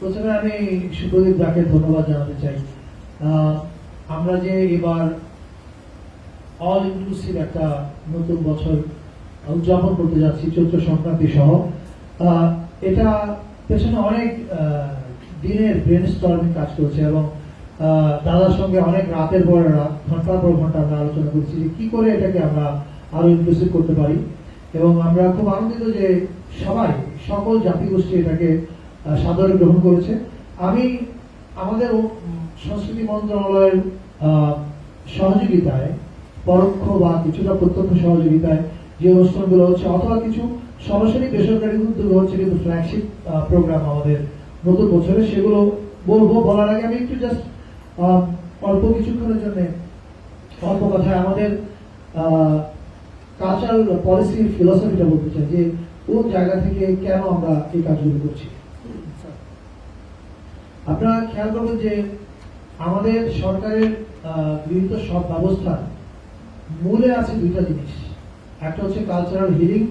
প্রথমে আমি সুপ্রদীপ দাকে ধন্যবাদ জানাতে চাই। আমরা যে এবার অল ইনক্লুসিভ একটা নতুন বছর উদযাপন করতে যাচ্ছি, চৈত্র সংক্রান্তি সহ। এটা পেছনে অনেক দিনের ব্রেন স্টর্মিং কাজ করছে এবং দাদার সঙ্গে অনেক রাতের পর রাত, ঘণ্টার পর ঘণ্টা আমরা আলোচনা করছি যে কি করে এটাকে আমরা আরও ইনক্লুসিভ করতে পারি। এবং আমরা খুব আনন্দিত যে সবাই, সকল জাতিগোষ্ঠী এটাকে সাদরে গ্রহণ করেছে। আমি আমাদের সংস্কৃতি মন্ত্রণালয়ের সহযোগিতায়, পরোক্ষ বা কিছুটা প্রত্যক্ষ সহযোগিতায় যে অনুষ্ঠানগুলো হচ্ছে, অথবা কিছু সরাসরি বেসরকারি উদ্যোগ হচ্ছে কিন্তু ফ্ল্যাগশিপ প্রোগ্রাম আমাদের নতুন বছরে, সেগুলো বলব, বলার আগে আমি একটু জাস্ট অল্প কিছুক্ষণের জন্য, অল্প কথায় আমাদের কালচারাল পলিসি ফিলসফিটা বলতে চাই যে কোন জায়গা থেকে কেন আমরা এই কাজগুলো করছি। আপনারা খেয়াল করবেন যে আমাদের সরকারের গৃহীত সব ব্যবস্থা মূলে আছে দুইটা জিনিস। একটা হচ্ছে কালচারাল হিলিং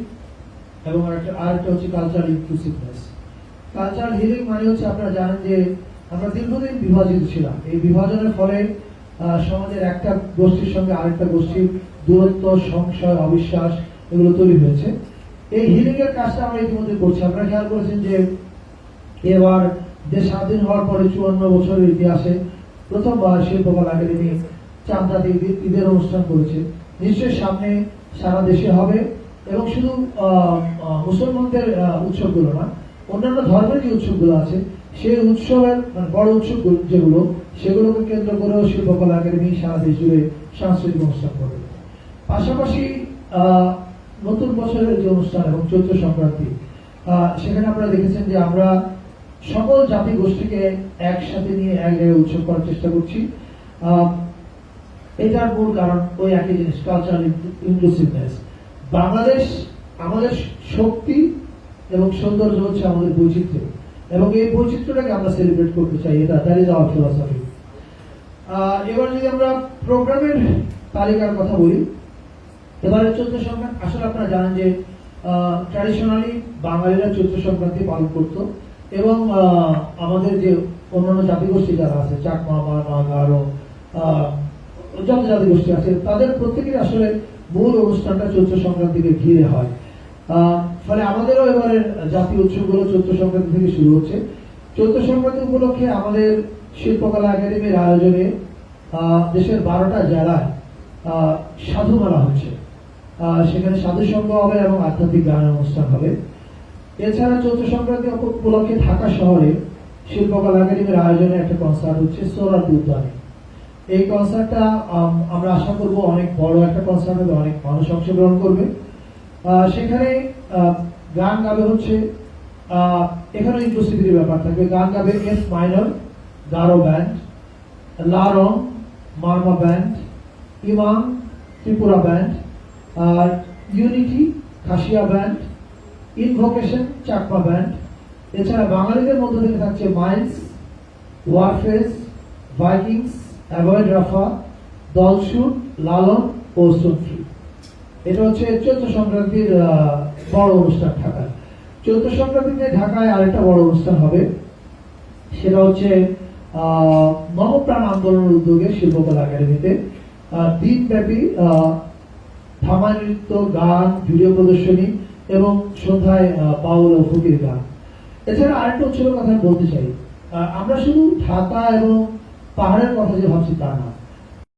এবং আরেকটা আরেকটা হচ্ছে কালচারাল ইনক্লুসিভনেস কালচারাল হিলিং মানে হচ্ছে আপনারা জানেন যে আমরা দীর্ঘদিন বিভাজিত ছিলাম। এই বিভাজনের ফলে সমাজের একটা গোষ্ঠীর সঙ্গে আরেকটা গোষ্ঠীর দূরত্ব, সংশয়, অবিশ্বাস এগুলো তৈরি হয়েছে। এই হিলিং এর কাজটা আমরা ইতিমধ্যে করছি। আপনারা খেয়াল করেছেন যে এবার দেশ স্বাধীন হওয়ার পরে চুয়ান্ন বছরের ইতিহাসে প্রথমবার শিল্পকলা একাডেমি চান্দাতে ঈদের- অনুষ্ঠান করেছে। নিশ্চয়ই সামনে সারা দেশে হবে এবং শুধু মুসলমানদের উৎসবগুলো না, অন্যান্য ধর্মের যে উৎসবগুলো আছে। সেই উৎসবের মানে বড় উৎসব যেগুলো, সেগুলোকে কেন্দ্র করেও শিল্পকলা একাডেমি সারা দেশ জুড়ে সাংস্কৃতিক অনুষ্ঠান করবে পাশাপাশি নতুন বছরের যে অনুষ্ঠান এবং চৈত্র সংক্রান্তি সেখানে আপনারা দেখেছেন যে আমরা সকল জাতি গোষ্ঠীকে একসাথে নিয়ে এক জায়গায় উৎসব করার চেষ্টা করছি। এটার মূল কারণ ওই একই জিনিস কালচারাল ইনক্লুসিভনেস বাংলাদেশ আমাদের শক্তি এবং সৌন্দর্য হচ্ছে আমাদের বৈচিত্র্য। এবং এই বৈচিত্র্যটাকে আমরা সেলিব্রেট করতে চাই, এটা দ্যাট ইজ আওয়ার ফিলসফি এবার যদি আমরা প্রোগ্রামের তালিকার কথা বলি এবারে চৈত্র সংক্রান্তি আসলে আপনারা জানেন যে ট্র্যাডিশনালি বাঙালিরা চৈত্র সংক্রান্তি পালন করত। এবং আমাদের যে অন্যান্য জাতিগোষ্ঠী যারা আছে চাকমা গারো আহ, যত জাতিগোষ্ঠী আছে তাদের প্রত্যেকের আসলে মূল অনুষ্ঠানটা চৈত্র সংক্রান্তিকে ঘিরে হয়। ফলে আমাদেরও এবারের জাতীয় উৎসবগুলো চৈত্র সংক্রান্তি থেকে শুরু হচ্ছে। চৈত্র সংক্রান্তি উপলক্ষে আমাদের শিল্পকলা একাডেমির আয়োজনে দেশের বারোটা জেলায় সাধু মেলা হচ্ছে। সেখানে সাধু সঙ্গ হবে এবং আধ্যাত্মিক গানের অনুষ্ঠান হবে। এছাড়া চৈত্র সংক্রান্তি উপলক্ষে ঢাকা শহরে শিল্পকলা একাডেমির আয়োজনে একটা কনসার্ট হচ্ছে সোলার উদ্যানে এই কনসার্টটা আমরা আশা করব অনেক বড় একটা কনসার্ট হবে, অনেক মানুষ অংশগ্রহণ করবে। সেখানে গান গাবে হচ্ছে এখানে ইনক্লুসিভিটির ব্যাপার থাকবে। গান গাবে S minor Garo band Larong, Marma band Imam, Tripura band আর unity Khasia band invocation Chakma band এছাড়া বাঙালিদের মধ্যে থেকে থাকছে Miles Warfaze Vikings Avoid Rafa দলসুর Lalon ও সুফি এটা হচ্ছে চৈত্র সংক্রান্তির বড় অনুষ্ঠান ঢাকায় চৈত্র সংক্রান্তিতে ঢাকায় আরেকটা বড় অনুষ্ঠান হবে। সেটা হচ্ছে নবপ্রাণ আন্দোলনের উদ্যোগে শিল্পকলা একাডেমিতে। দিনব্যাপী ধামা নৃত্য, গান, ভিডিও প্রদর্শনী এবং সন্ধ্যায় বাউল ও ফকির গান। এছাড়া আরেকটা উৎসবের কথা বলতে চাই। আমরা শুধু ঢাকা এবং পাহাড়ের কথা যে ভাবছি তা না।